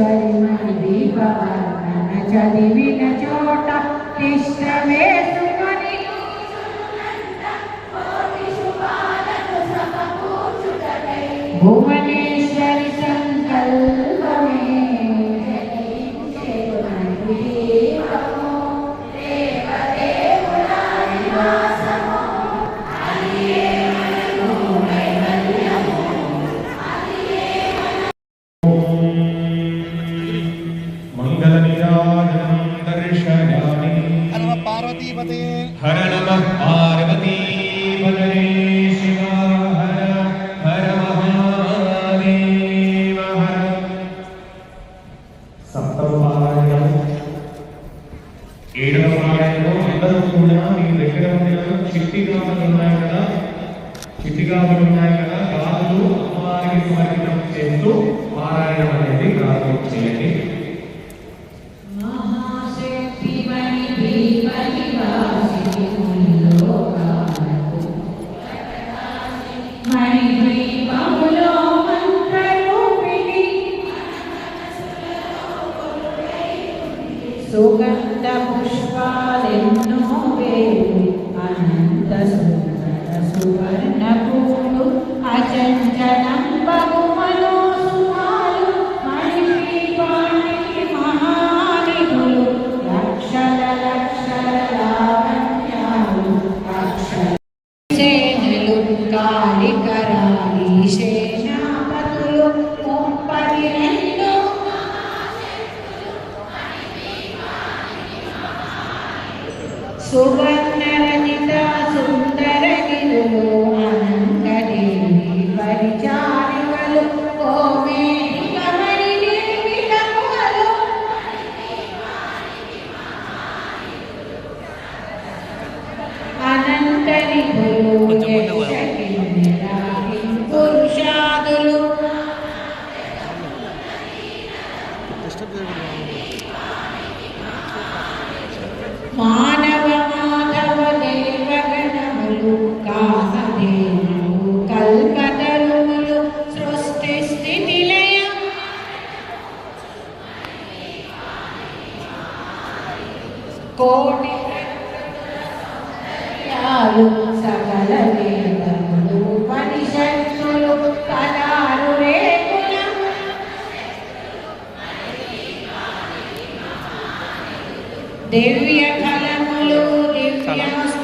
చక్రేశ్వరి మణి చదివిన చోట తిష్ట వేసుకొని భువనేశ్వరి పారాయణం అందరూ కూడా మీ దగ్గర ఉన్న చిట్టి గాజులు ఉన్నాయి కదా. చిట్టి గాజులు ఉన్నాయి సుగంధ పుష్పాలెన్నో వేరు అనంత సువర్ణరజిత సుందర గిరులు అనంతదేవి పరిచారికలు ఓమేరి కమరి నిర్మితములు పురుషాదులు కోటి ప్రత్యాలు సకల వేదములు ఉపనిషత్తులు పదారు దివ్య ఫలములు దివ్యాస్త్రములు